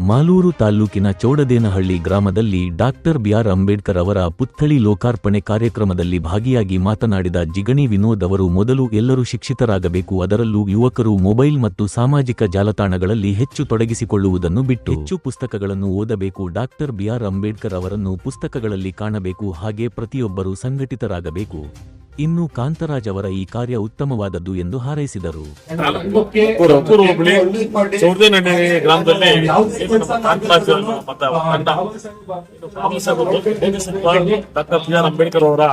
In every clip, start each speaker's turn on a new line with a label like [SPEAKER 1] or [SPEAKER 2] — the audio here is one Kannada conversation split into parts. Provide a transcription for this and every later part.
[SPEAKER 1] ಮಾಲೂರು ತಾಲ್ಲೂಕಿನ ಚೌಡದೇನಹಳ್ಳಿ ಗ್ರಾಮದಲ್ಲಿ ಡಾಕ್ಟರ್ ಬಿಆರ್ ಅಂಬೇಡ್ಕರ್ ಅವರ ಪುತ್ಥಳಿ ಲೋಕಾರ್ಪಣೆ ಕಾರ್ಯಕ್ರಮದಲ್ಲಿ ಭಾಗಿಯಾಗಿ ಮಾತನಾಡಿದ ಜಿಗಣಿ ವಿನೋದ್ ಅವರು, ಮೊದಲು ಎಲ್ಲರೂ ಶಿಕ್ಷಿತರಾಗಬೇಕು. ಅದರಲ್ಲೂ ಯುವಕರು ಮೊಬೈಲ್ ಮತ್ತು ಸಾಮಾಜಿಕ ಜಾಲತಾಣಗಳಲ್ಲಿ ಹೆಚ್ಚು ತೊಡಗಿಸಿಕೊಳ್ಳುವುದನ್ನು ಬಿಟ್ಟು ಹೆಚ್ಚು ಪುಸ್ತಕಗಳನ್ನು ಓದಬೇಕು. ಡಾಕ್ಟರ್ ಬಿಆರ್ ಅಂಬೇಡ್ಕರ್ ಅವರನ್ನು ಪುಸ್ತಕಗಳಲ್ಲಿ ಕಾಣಬೇಕು. ಹಾಗೆ ಪ್ರತಿಯೊಬ್ಬರೂ ಸಂಘಟಿತರಾಗಬೇಕು. ಇನ್ನು ಕಾಂತರಾಜ್ ಅವರ ಈ ಕಾರ್ಯ ಉತ್ತಮವಾದದ್ದು ಎಂದು ಹಾರೈಸಿದರು.
[SPEAKER 2] ಡಾಕ್ಟರ್ ಬಿ ಆರ್ ಅಂಬೇಡ್ಕರ್ ಅವರ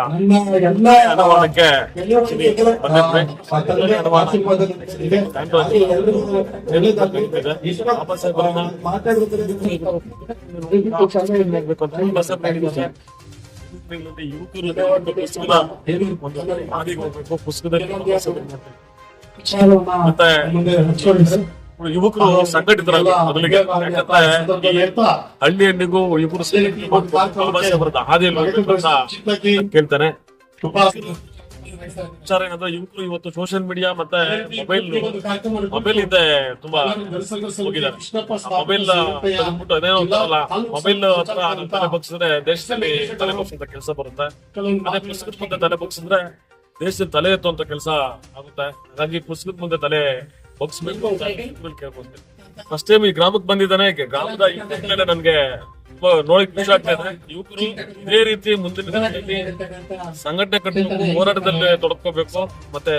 [SPEAKER 2] ಬಾಬಾ ಸಾಹೇಬ್ ಯುವಕರು ಪುಸ್ತಕದಲ್ಲಿ ಯುವಕರು ಹಳ್ಳಿ ಹಳ್ಳಿಗೂ ಯುವಕರು ಹಾದಿಯಲ್ಲಿ ಕೇಳ್ತೇನೆ. ವಿಚಾರ ಏನಂದ್ರೆ ಯುವಕರು ಇವತ್ತು ಸೋಷಿಯಲ್ ಮೀಡಿಯಾ ಮತ್ತೆ ಮೊಬೈಲ್ ಮೊಬೈಲ್ ಇದೆ ತುಂಬಾ ಹೋಗಿದ್ದಾರೆ ಮೊಬೈಲ್ ತೆಗೆದ್ಬಿಟ್ಟು ಅದೇನೋ ಮೊಬೈಲ್ ಹತ್ರ ತಲೆ ಬಗ್ಸಿದ್ರೆ ದೇಶದಲ್ಲಿ ತಲೆ ಬಗ್ಸಂತ ಕೆಲಸ ಬರುತ್ತೆ. ಅದೇ ಪುಸ್ತಕದ ಮುಂದೆ ತಲೆ ಬಗ್ಸಿದ್ರೆ ದೇಶದ ತಲೆ ಎತ್ತುವಂತ ಕೆಲಸ ಆಗುತ್ತೆ. ಹಾಗಾಗಿ ಪುಸ್ತಕದ ಮುಂದೆ ತಲೆ ಬಗ್ಸ್ಬೇಕು ಕೇಳ್ಕೊಂತೀನಿ ಫಸ್ಟ್ ಟೈಮ್ ಈ ಗ್ರಾಮಕ್ಕೆ ಬಂದಿದ್ದಾನೆ, ಗ್ರಾಮದ ಈ ನನ್ಗೆ ತುಂಬಾ ನೋಡಿ ಖುಷಿ ಆಗ್ತಾ ಇದೆ. ಯುವಕರು ಇದೇ ರೀತಿ ಮುಂದಿನ ದಿನಗಳಲ್ಲಿ ಸಂಘಟನೆ ಕಟ್ಟಿಕೊಂಡು ಹೋರಾಟದಲ್ಲಿ ತೊಡಕೋಬೇಕು ಮತ್ತೆ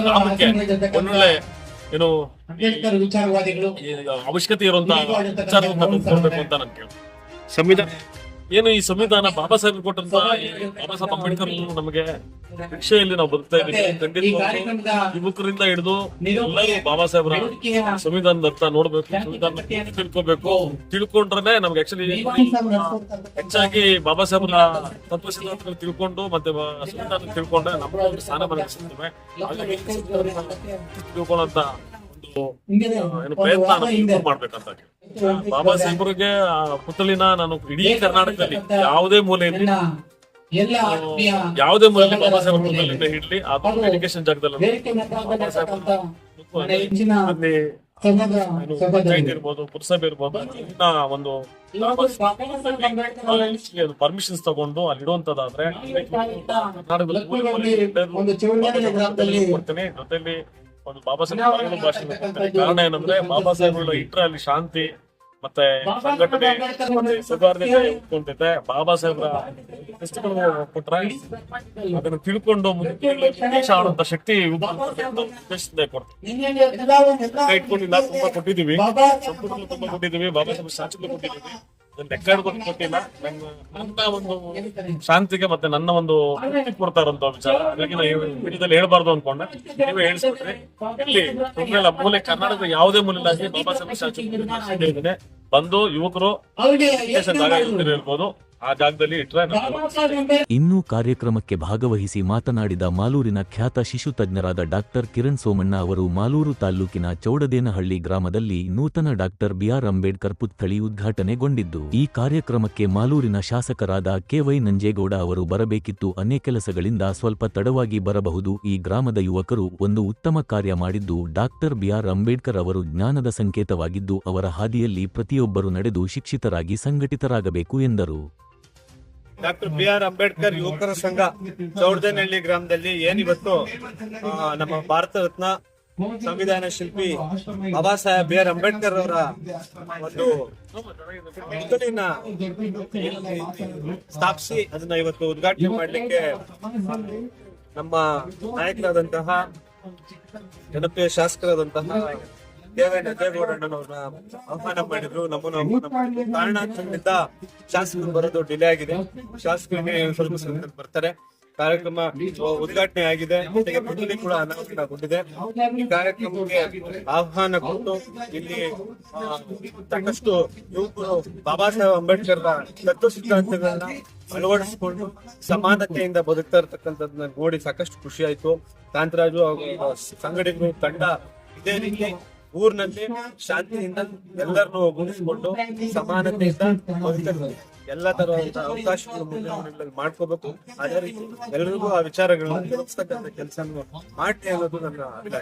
[SPEAKER 2] ಗ್ರಾಮಕ್ಕೆ ಒಳ್ಳೊಳ್ಳೆ ಏನು ಅವಶ್ಯಕತೆ ಇರುವಂತಹ ವಿಚಾರ ತಂದ್ಕೊಡ್ಬೇಕು ಅಂತ ನಾನು ಕೇಳ್ತೀನಿ. ಸಂವಿಧಾನ ಏನು ಈ ಸಂವಿಧಾನ ಬಾಬಾ ಸಾಹೇಬ್ ಕೊಟ್ಟಂತ ಬಾಬಾ ಸಾಹೇಬ್ ಅಂಬೇಡ್ಕರ್ ನಮಗೆ ಶಿಕ್ಷೆಯಲ್ಲಿ ನಾವು ಬದುಕ್ತಾ ಇದ್ದೀವಿ ಖಂಡಿತ ಯುವಕರಿಂದ ಹಿಡಿದು ಎಲ್ಲರೂ ಬಾಬಾ ಸಾಹೇಬ್ರ ಸಂವಿಧಾನದ ಅರ್ಥ ನೋಡ್ಬೇಕು ಸಂವಿಧಾನ ತಿಳ್ಕೊಬೇಕು. ತಿಳ್ಕೊಂಡ್ರೆ ನಮ್ಗೆ ಆಕ್ಚುಲಿ ಹೆಚ್ಚಾಗಿ ಬಾಬಾ ಸಾಹೇಬ್ರ ತತ್ವ ಸಿದ್ಧಾಂತಗಳು ತಿಳ್ಕೊಂಡು ಮತ್ತೆ ಸಂವಿಧಾನ ತಿಳ್ಕೊಂಡ್ರೆ ನಮ್ಮ ಒಂದು ಸ್ಥಾನ ತಿಳ್ಕೊಳ್ಳೋಂತ ಒಂದು ಏನು ಪ್ರಯತ್ನ ಮಾಡ್ಬೇಕಂತ ಬಾಬಾ ಸಾಹೇಬ್ರಿಗೆ ಆ ಪುತ್ಥಳಿನ ನಾನು ಇಡೀ ಕರ್ನಾಟಕದಲ್ಲಿ ಯಾವುದೇ ಮೂಲೆಯಲ್ಲಿ ಯಾವುದೇ ಮೂಲೆಯಲ್ಲಿ ಬಾಬಾ ಸಾಹೇಬ್ ಪುತ್ಥಳಿನ ಇಡ್ಲಿ ಅದು ಎಜುಕೇಶನ್ ಜಾಗದಲ್ಲಿ ಇರ್ಬೋದು ಪುರಸಭೆ ಇರ್ಬೋದು ಇನ್ನ ಒಂದು ಪರ್ಮಿಷನ್ಸ್ ತಗೊಂಡು ಅಲ್ಲಿ ಇಡುವಂತದಾದ್ರೆ ಜೊತೆಲಿ ಒಂದು ಬಾಬಾ ಸಾಹೇಬ್ ಕೊಡ್ತೀನಿ. ಕಾರಣ ಏನಂದ್ರೆ ಬಾಬಾ ಸಾಹೇಬ್ಗಳು ಇಟ್ರೆ ಅಲ್ಲಿ ಶಾಂತಿ ಮತ್ತೆ ಸಂಘಟನೆ ಸುಧಾರಣೆ ಉಳ್ಕೊಂತೈತೆ ಬಾಬಾ ಸಾಹೇಬ್ರ ಪುಸ್ತಕಗಳು ಕೊಟ್ರೆ ಅದನ್ನ ತಿಳ್ಕೊಂಡು ಆಡುವಂತ ಶಕ್ತಿ ಉದ್ದೇಶದಿಂದ ಕೊಡ್ತೀವಿ ಕೈ ಇಟ್ಕೊಂಡು ನಾವು ತುಂಬಾ ಕೊಟ್ಟಿದೀವಿ
[SPEAKER 3] ಬಾಬಾ
[SPEAKER 2] ಸಂಪುಟಗಳು ತುಂಬಾ ಕೊಟ್ಟಿದೀವಿ ಬಾಬಾ ಸಾಹೇಬ್ ಕೊಟ್ಟಿದೀವಿ ಅದನ್ನ ಲೆಕ್ಕ ಹಿಡ್ಕೊಂಡು ಕೊಟ್ಟಿಲ್ಲ. ನನ್ನ ನನ್ನ ಒಂದು ಶಾಂತಿಗೆ ಮತ್ತೆ ನನ್ನ ಒಂದು ತೃಪ್ತಿ ಕೊಡ್ತಾ ಇರೋಂತ ವಿಚಾರ. ಹಾಗಾಗಿ ನಾವು ವಿಡಿಯೋದಲ್ಲಿ ಹೇಳ್ಬಾರ್ದು ಅನ್ಕೊಂಡೆ. ನೀವೇ ಹೇಳಿಸ್ಬಿಟ್ರಿ ಇಲ್ಲಿ ಮೂಲೆ ಕರ್ನಾಟಕದ ಯಾವುದೇ ಮೂಲೆಯಲ್ಲಿ ಬಾಬಾ ಸಾಹೇಬ್ ಬಂದು ಯುವಕರು ಹೇಳ್ಬೋದು. ಇರ್ಬೋದು ಆ ಜಾಗದಲ್ಲಿ
[SPEAKER 1] ಇನ್ನೂ ಕಾರ್ಯಕ್ರಮಕ್ಕೆ ಭಾಗವಹಿಸಿ ಮಾತನಾಡಿದ ಮಾಲೂರಿನ ಖ್ಯಾತ ಶಿಶು ತಜ್ಞರಾದ ಡಾಕ್ಟರ್ ಕಿರಣ್ ಸೋಮಣ್ಣ ಅವರು ಮಾಲೂರು ತಾಲ್ಲೂಕಿನ ಚೌಡದೇನಹಳ್ಳಿ ಗ್ರಾಮದಲ್ಲಿ ನೂತನ ಡಾಕ್ಟರ್ ಬಿಆರ್ ಅಂಬೇಡ್ಕರ್ ಪುತ್ಥಳಿ ಉದ್ಘಾಟನೆಗೊಂಡಿದ್ದು, ಈ ಕಾರ್ಯಕ್ರಮಕ್ಕೆ ಮಾಲೂರಿನ ಶಾಸಕರಾದ ಕೆವೈ ನಂಜೇಗೌಡ ಅವರು ಬರಬೇಕಿತ್ತು. ಅನೇಕ ಕೆಲಸಗಳಿಂದ ಸ್ವಲ್ಪ ತಡವಾಗಿ ಬರಬಹುದು. ಈ ಗ್ರಾಮದ ಯುವಕರು ಒಂದು ಉತ್ತಮ ಕಾರ್ಯ ಮಾಡಿದ್ದು, ಡಾಕ್ಟರ್ ಬಿಆರ್ ಅಂಬೇಡ್ಕರ್ ಅವರು ಜ್ಞಾನದ ಸಂಕೇತವಾಗಿದ್ದು, ಅವರ ಹಾದಿಯಲ್ಲಿ ಪ್ರತಿಯೊಬ್ಬರು ನಡೆದು ಶಿಕ್ಷಿತರಾಗಿ ಸಂಘಟಿತರಾಗಬೇಕು ಎಂದರು.
[SPEAKER 4] ಡಾಕ್ಟರ್ ಬಿ ಆರ್ ಅಂಬೇಡ್ಕರ್ ಯುವಕರ ಸಂಘ ಚೌಡದೇನಹಳ್ಳಿ ಗ್ರಾಮದಲ್ಲಿ ಏನಿವತ್ತು ನಮ್ಮ ಭಾರತ ರತ್ನ ಸಂವಿಧಾನ ಶಿಲ್ಪಿ ಬಾಬಾ ಸಾಹೇಬ್ ಬಿ ಆರ್ ಅಂಬೇಡ್ಕರ್ ಅವರ ಒಂದು ಪುತ್ಥಳಿನ ಸ್ಥಾಪಿಸಿ ಅದನ್ನ ಇವತ್ತು ಉದ್ಘಾಟನೆ ಮಾಡ್ಲಿಕ್ಕೆ ನಮ್ಮ ನಾಯಕರಾದಂತಹ, ಜನಪ್ರಿಯ ಶಾಸಕರಾದಂತಹ ದೇವೇ ನಂಜೇಗೌಡಣ್ಣನವ್ರನ್ನ ಆಹ್ವಾನ ಮಾಡಿದ್ರು. ನಮ್ಮನ್ನು ನಮ್ಮ ಕಾರಣಾಂತರದಿಂದ ಶಾಸಕರು ಬರೋದು ಡಿಲೇ ಆಗಿದೆ. ಶಾಸಕರಿಗೆ ಸ್ವಲ್ಪ ಬರ್ತಾರೆ. ಕಾರ್ಯಕ್ರಮ ಉದ್ಘಾಟನೆ ಆಗಿದೆ. ಜೊತೆಗೆ ಕೂಡ ಅನಾವರಣಗೊಂಡಿದೆ ಕಾರ್ಯಕ್ರಮಕ್ಕೆ ಆಹ್ವಾನ ಕೊಟ್ಟು ಇಲ್ಲಿ ತಕ್ಕಷ್ಟು ಯುವಕರು ಬಾಬಾ ಸಾಹೇಬ್ ಅಂಬೇಡ್ಕರ್ ತತ್ವ ಸಿದ್ಧಾಂತಗಳನ್ನ ಅಳವಡಿಸಿಕೊಂಡು ಸಮಾನತೆಯಿಂದ ಬದುಕ್ತಾ ಇರ್ತಕ್ಕಂಥದ್ದನ್ನ ನೋಡಿ ಸಾಕಷ್ಟು ಖುಷಿ ಆಯ್ತು. ಕಾಂತರಾಜು ಸಂಘಟಕರು ತಂಡ ಇದೇ ರೀತಿ ಊರಿನಲ್ಲಿ ಶಾಂತಿಯಿಂದ ಎಲ್ಲರನ್ನು ಗುಣಿಸಿಕೊಂಡು ಸಮಾನತೆಯಿಂದ ಎಲ್ಲಾ ಮುಂದಿನ ದಿನಗಳಲ್ಲಿ ಮಾಡ್ಕೋಬೇಕು. ಅದೇ ರೀತಿ ಎಲ್ರಿಗೂ ಆ ವಿಚಾರಗಳನ್ನ ಕೆಲಸ ಮಾಡಿ ಅನ್ನೋದು ನನ್ನ ಅಭಿಲಾಷೆ.